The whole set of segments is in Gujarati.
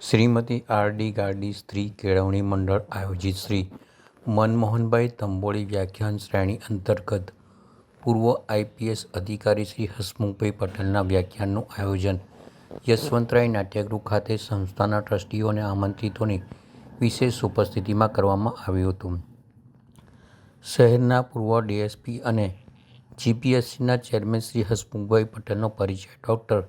શ્રીમતી આર ડી ગાર્ડી સ્ત્રી કેળવણી મંડળ આયોજિત શ્રી મનમોહનભાઈ તંબોળી વ્યાખ્યાન શ્રેણી અંતર્ગત પૂર્વ આઈપીએસ અધિકારી શ્રી હસમુખભાઈ પટેલના વ્યાખ્યાનનું આયોજન યશવંતરાય નાટ્યગૃહ ખાતે સંસ્થાના ટ્રસ્ટીઓ અને આમંત્રિતોની વિશેષ ઉપસ્થિતિમાં કરવામાં આવ્યું હતું. શહેરના પૂર્વ ડીએસપી અને જીપીએસસીના ચેરમેન શ્રી હસમુખભાઈ પટેલનો પરિચય ડૉક્ટર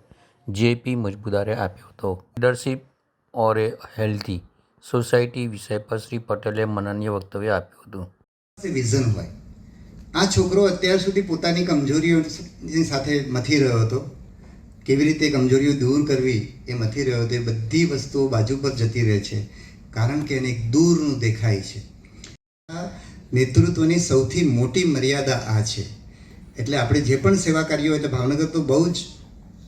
જેપી મજબૂદારે આપ્યો હતો. Leadership or a healthy society વિષય પર શ્રી પટેલે મનન્ય વક્તવ્ય આપ્યું હતું. વિઝન હોય. આ છોકરો અત્યાર સુધી પોતાની કમજોરીઓની સાથે મથી રહ્યો હતો, કેવી રીતે કમજોરીઓ દૂર કરવી એ મથી રહ્યો હતો, એ બધી વસ્તુઓ બાજુ પર જતી રહે છે, કારણ કે એને એક દૂરનું દેખાય છે. નેતૃત્વની સૌથી મોટી મર્યાદા આ છે. એટલે આપણે જે પણ સેવા કાર્યો એટલે ભાવનગર તો બહુ જ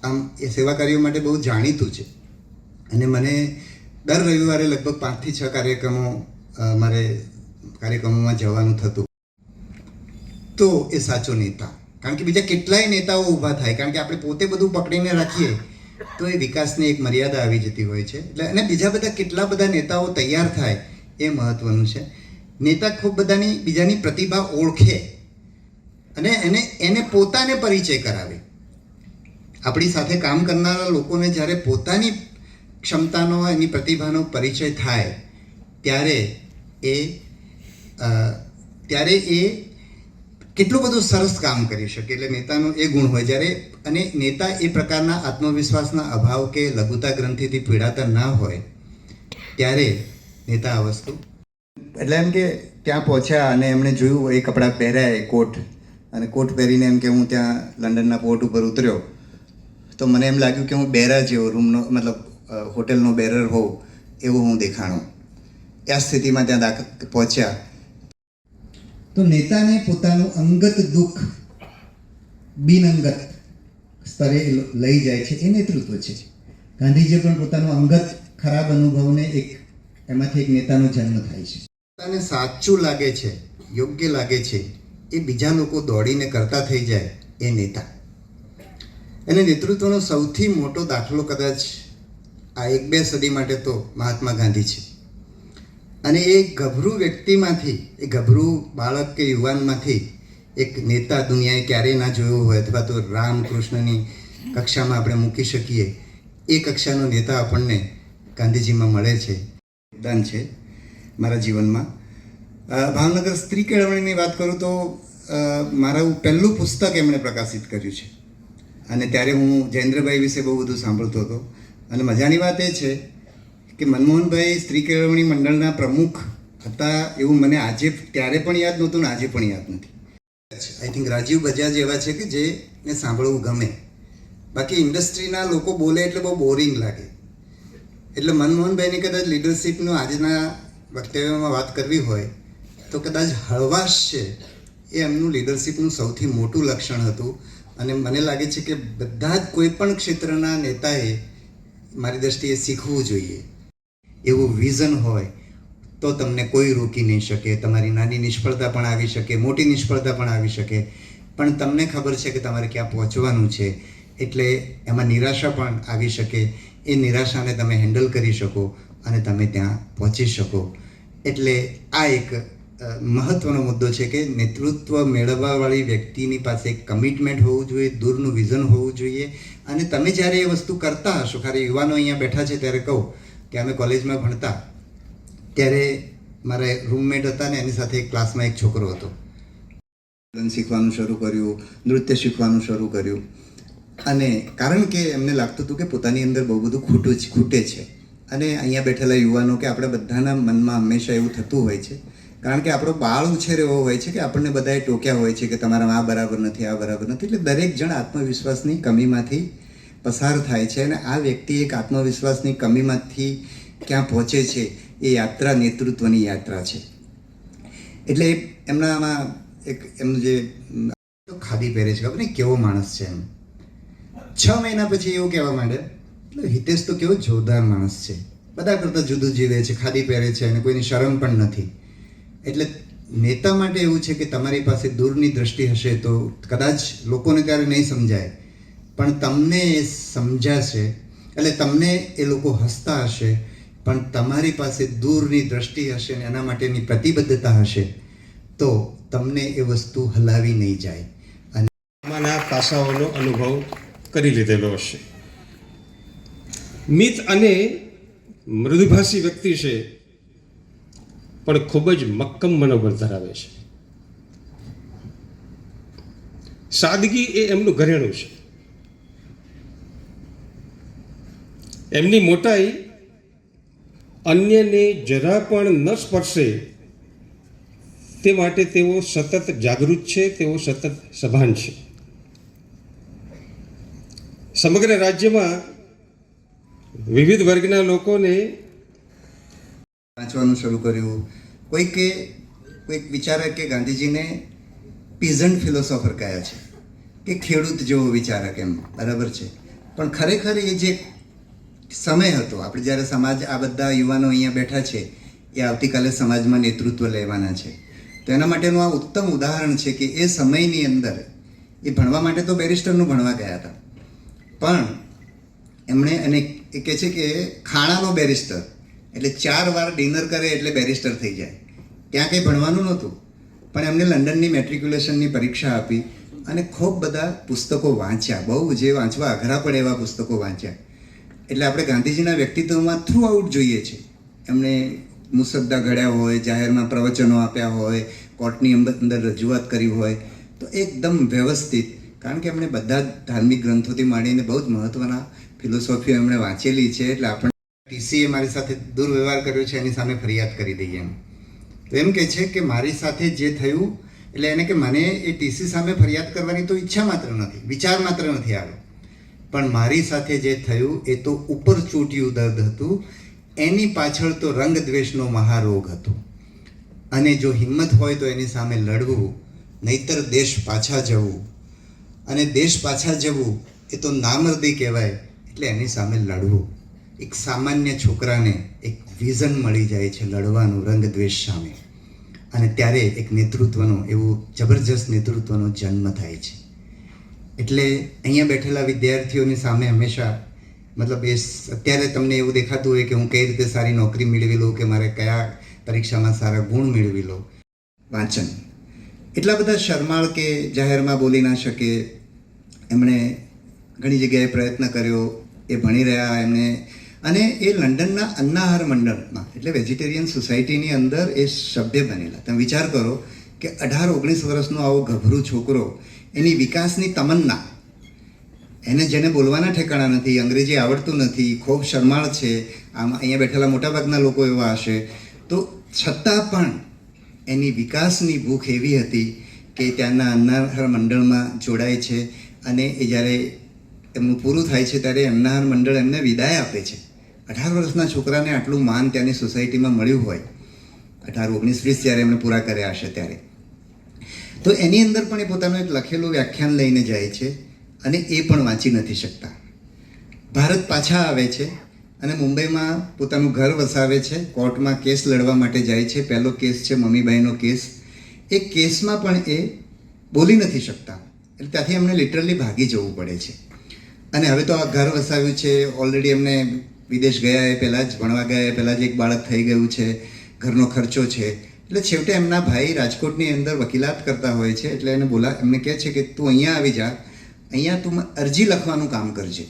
આમ એ સેવા કાર્યો માટે બહુ જાણીતું છે. અને મને દર રવિવારે લગભગ પાંચથી છ કાર્યક્રમો મારે કાર્યક્રમોમાં જવાનું થતું. તો એ સાચો નેતા. કારણ કે બીજા કેટલાય નેતાઓ ઊભા થાય. કારણ કે આપણે પોતે બધું પકડીને રાખીએ, તો એ વિકાસની એક મર્યાદા આવી જતી હોય છે. એટલે, અને બીજા બધા કેટલા બધા નેતાઓ તૈયાર થાય એ મહત્વનું છે. નેતા ખૂબ બધાની, બીજાની પ્રતિભા ઓળખે અને એને એને પોતાને પરિચય કરાવે. આપણી સાથે કામ કરનારા લોકોને જ્યારે પોતાની ક્ષમતાનો એની પ્રતિભાનો પરિચય થાય, ત્યારે એ ત્યારે એ કેટલું બધું સરસ કામ કરી શકે. એટલે નેતાનો એ ગુણ હોય. જ્યારે અને નેતા એ પ્રકારના આત્મવિશ્વાસના અભાવ કે લઘુતા ગ્રંથિથી પીડાતા ના હોય, ત્યારે નેતા આ વસ્તુ એટલે એમ કે ત્યાં પહોંચ્યા અને એમણે જોયું એ કપડાં પહેર્યા એ કોટ, અને કોટ પહેરીને એમ કે હું ત્યાં લંડનના પોર્ટ ઉપર ઉતર્યો. તો મને એમ લાગ્યું કે હું બેરા જેવો રૂમનો મતલબ હોટેલનો બેરર હોઉં, એવું હું દેખાણું. આ સ્થિતિમાં ત્યાં દાખ, પહોંચ્યા. તો નેતાને પોતાનું અંગત દુઃખ, બિનઅંગત સ્તરે લઈ જાય છે, એ નેતૃત્વ છે. ગાંધીજીએ પણ પોતાનું અંગત ખરાબ અનુભવને એક, એમાંથી એક નેતાનો જન્મ થાય છે. પોતાને સાચું લાગે છે, યોગ્ય લાગે છે, એ બીજા લોકો દોડીને કરતા થઈ જાય, એ નેતા. અને નેતૃત્વનો સૌથી મોટો દાખલો કદાચ આ એક બે સદી માટે તો મહાત્મા ગાંધી છે. અને એ ગભરું વ્યક્તિમાંથી, એ ગભરું બાળક કે યુવાનમાંથી એક નેતા દુનિયાએ ક્યારેય ના જોયો હોય અથવા તો રામકૃષ્ણની કક્ષામાં આપણે મૂકી શકીએ, એ કક્ષાનો નેતા આપણને ગાંધીજીમાં મળે છે. યોગદાન છે મારા જીવનમાં. ભાવનગર સ્ત્રી કેળવણીની વાત કરું તો મારું પહેલું પુસ્તક એમણે પ્રકાશિત કર્યું છે. અને ત્યારે હું જયેન્દ્રભાઈ વિશે બહુ બધું સાંભળતો હતો. અને મજાની વાત એ છે કે મનમોહનભાઈ સ્ત્રી કેળવણી મંડળના પ્રમુખ હતા એવું મને આજે ત્યારે પણ યાદ નહોતું ને આજે પણ યાદ નથી. આઈ થિંક રાજીવ બજાજ એવા છે કે જેને સાંભળવું ગમે. બાકી ઇન્ડસ્ટ્રીના લોકો બોલે એટલે બહુ બોરિંગ લાગે. એટલે મનમોહનભાઈની કદાચ લીડરશિપનું આજના વક્તવ્યમાં વાત કરવી હોય, તો કદાચ હળવાશ છે એ એમનું લીડરશિપનું સૌથી મોટું લક્ષણ હતું. અને મને લાગે છે કે બધા જ કોઈ પણ ક્ષેત્રના નેતાએ મારી દ્રષ્ટિએ શીખવું જોઈએ. એવું વિઝન હોય, તો તમને કોઈ રોકી નહીં શકે. તમારી નાની નિષ્ફળતા પણ આવી શકે, મોટી નિષ્ફળતા પણ આવી શકે. પણ તમને ખબર છે કે તમારે ક્યાં પહોંચવાનું છે. એટલે એમાં નિરાશા પણ આવી શકે. એ નિરાશાને તમે હેન્ડલ કરી શકો અને તમે ત્યાં પહોંચી શકો. એટલે આ એક મહત્વનો મુદ્દો છે કે નેતૃત્વ મેળવવાવાળી વ્યક્તિની પાસે કમિટમેન્ટ હોવું જોઈએ, દૂરનું વિઝન હોવું જોઈએ. અને તમે જ્યારે એ વસ્તુ કરતા હશો, ખાલી યુવાનો અહીંયા બેઠા છે ત્યારે કહું કે અમે કોલેજમાં ભણતા. ત્યારે મારા રૂમમેટ હતા ને એની સાથે ક્લાસમાં એક છોકરો હતો. શીખવાનું શરૂ કર્યું, નૃત્ય શીખવાનું શરૂ કર્યું. અને કારણ કે એમને લાગતું હતું કે પોતાની અંદર બહુ બધું ખૂટું ખૂટે છે. અને અહીંયા બેઠેલા યુવાનો કે આપણે બધાના મનમાં હંમેશા એવું થતું હોય છે. કારણ કે આપણો બાળ ઉછેર એવો હોય છે કે આપણને બધાએ ટોક્યા હોય છે કે તમારામાં આ બરાબર નથી, આ બરાબર નથી. એટલે દરેક જણ આત્મવિશ્વાસની કમીમાંથી પસાર થાય છે અને આ વ્યક્તિ એક આત્મવિશ્વાસની કમીમાંથી ક્યાં પહોંચે છે એ યાત્રા નેતૃત્વની યાત્રા છે. એટલે એમનામાં એક એમનું જે ખાદી પહેરે છે, ખબર ને કેવો માણસ છે એમ. છ મહિના પછી એવું કહેવા માંડે, એટલે હિતેશ તો કેવો જોરદાર માણસ છે. બધા કરતાં જુદું જીવે છે, ખાદી પહેરે છે અને કોઈની શરમ પણ નથી. એટલે નેતા માટે એવું છે કે તમારી પાસે દૂરની દ્રષ્ટિ હશે તો કદાચ લોકોને ત્યારે નહીં સમજાય. પણ તમને એ સમજાશે, એટલે તમને એ લોકો હસતા હશે, પણ તમારી પાસે દૂરની દ્રષ્ટિ હશે ને એના માટેની પ્રતિબદ્ધતા હશે, તો તમને એ વસ્તુ હલાવી નહીં જાય. અને આમાંના પાસાઓનો અનુભવ કરી લીધેલો હશે. મિત અને મૃદુભાષી વ્યક્તિ છે પણ ખૂબ જ મક્કમ મનોબળ ધરાવે છે. સાદગી એ એમનું ઘરેણું છે. એમની મોટાઈ અન્યને જરા પણ ન સ્પર્શે તે માટે તેઓ સતત જાગૃત છે, તેઓ સતત સભાન છે. સમગ્ર રાજ્યમાં વિવિધ વર્ગના લોકોને વાંચવાનું શરૂ કર્યું. કોઈકે કોઈક વિચારક કે ગાંધીજીને પીઝન્ટ ફિલોસોફર કયા છે? કે ખેડૂત જેવો વિચારક એમ, બરાબર છે. પણ ખરેખર એ જે સમય હતો, આપણે જ્યારે સમાજ, આ બધા યુવાનો અહીંયા બેઠા છે, એ આવતીકાલે સમાજમાં નેતૃત્વ લેવાના છે. તો એના માટેનું આ ઉત્તમ ઉદાહરણ છે કે એ સમયની અંદર, એ ભણવા માટે તો બેરિસ્ટરનું ભણવા ગયા હતા. પણ એમણે અને એ કહે છે કે ખાણાનો બેરિસ્ટર એટલે ચાર વાર ડિનર કરે એટલે બેરિસ્ટર થઈ જાય. ત્યાં કંઈ ભણવાનું નહોતું, પણ એમને લંડનની મેટ્રિક્યુલેશનની પરીક્ષા આપી અને ખૂબ બધા પુસ્તકો વાંચ્યા. બહુ જે વાંચવા અઘરા પડે એવા પુસ્તકો વાંચ્યા. એટલે આપણે ગાંધીજીના વ્યક્તિત્વમાં થ્રુ આઉટ જોઈએ છે. એમણે મુસદ્દા ઘડ્યા હોય જાહેરમાં પ્રવચનો આપ્યા હોય, કોર્ટની અંદર રજૂઆત કરી હોય, તો એકદમ વ્યવસ્થિત, કારણ કે એમણે બધા ધાર્મિક ગ્રંથોથી માંડીને બહુ જ મહત્ત્વના ફિલોસોફીઓ એમણે વાંચેલી છે, એટલે આપણે ટીસીએ મારી સાથે દુર્વ્યવહાર કર્યો છે, એની સામે ફરિયાદ કરી દઈએ એમ. તો એમ કહે છે કે મારી સાથે જે થયું, એટલે એને કે મને એ ટીસી સામે ફરિયાદ કરવાની તો ઈચ્છા માત્ર નથી, વિચાર માત્ર નથી આવ્યો. પણ મારી સાથે જે થયું, એ તો ઉપર ચૂંટ્યું દર્દ હતું, એની પાછળ તો રંગ દ્વેષનો મહારોગ હતો. અને જો હિંમત હોય તો એની સામે લડવું, નહીતર દેશ પાછા જવું. અને દેશ પાછા જવું એ તો નામર્દી કહેવાય, એટલે એની સામે લડવું. એક સામાન્ય છોકરાને એક વિઝન મળી જાય છે લડવાનું રંગ દ્વેષ સામે. અને ત્યારે એક નેતૃત્વનો, એવું જબરજસ્ત નેતૃત્વનો જન્મ થાય છે. એટલે અહીંયા બેઠેલા વિદ્યાર્થીઓની સામે હંમેશા, મતલબ એ અત્યારે તમને એવું દેખાતું હોય કે હું કઈ રીતે સારી નોકરી મેળવી લઉં કે મારે કયા પરીક્ષામાં સારા ગુણ મેળવી લઉં. વાંચન. એટલા બધા શરમાળ કે જાહેરમાં બોલી ના શકે. એમણે ઘણી જગ્યાએ પ્રયત્ન કર્યો, એ ભણી રહ્યા, એમને અને એ લંડનના અન્નાહાર મંડળમાં, એટલે વેજીટેરિયન સોસાયટીની અંદર એ સભ્ય બનેલા. તમે વિચાર કરો કે અઢાર ઓગણીસ વર્ષનો આવો ગભરું છોકરો, એની વિકાસની તમન્ના. એને જેને બોલવાના ઠેકાણા નથી, અંગ્રેજી આવડતું નથી, ખૂબ શરમાળ છે, આમ અહીંયા બેઠેલા મોટાભાગના લોકો એવા હશે. તો છતાં પણ એની વિકાસની ભૂખ એવી હતી કે ત્યાંના અન્નાહાર મંડળમાં જોડાય છે અને એ જ્યારે એમનું પૂરું થાય છે ત્યારે અન્નાહાર મંડળ એમને વિદાય આપે છે. અઢાર વર્ષના છોકરાને આટલું માન ત્યાંની સોસાયટીમાં મળ્યું હોય. અઢાર, ઓગણીસ, વીસ જ્યારે એમણે પૂરા કર્યા હશે ત્યારે. તો એની અંદર પણ એ પોતાનું એક લખેલું વ્યાખ્યાન લઈને જાય છે અને એ પણ વાંચી નથી શકતા. ભારત પાછા આવે છે અને મુંબઈમાં પોતાનું ઘર વસાવે છે, કોર્ટમાં કેસ લડવા માટે જાય છે. પહેલો કેસ છે મમ્મીબાઈનો કેસ. એ કેસમાં પણ એ બોલી નથી શકતા. એટલે ત્યાંથી એમને લિટરલી ભાગી જવું પડે છે. અને હવે તો આ ઘર વસાવ્યું છે ઓલરેડી એમને વિદેશ ગયા એ પહેલાં જ, ભણવા ગયા એ પહેલાં જ એક બાળક થઈ ગયું છે, ઘરનો ખર્ચો છે. એટલે છેવટે એમના ભાઈ રાજકોટની અંદર વકીલાત કરતા હોય છે, એટલે એને બોલા, એમને કહે છે કે તું અહીંયા આવી જા, અહીંયા તું અરજી લખવાનું કામ કરજે.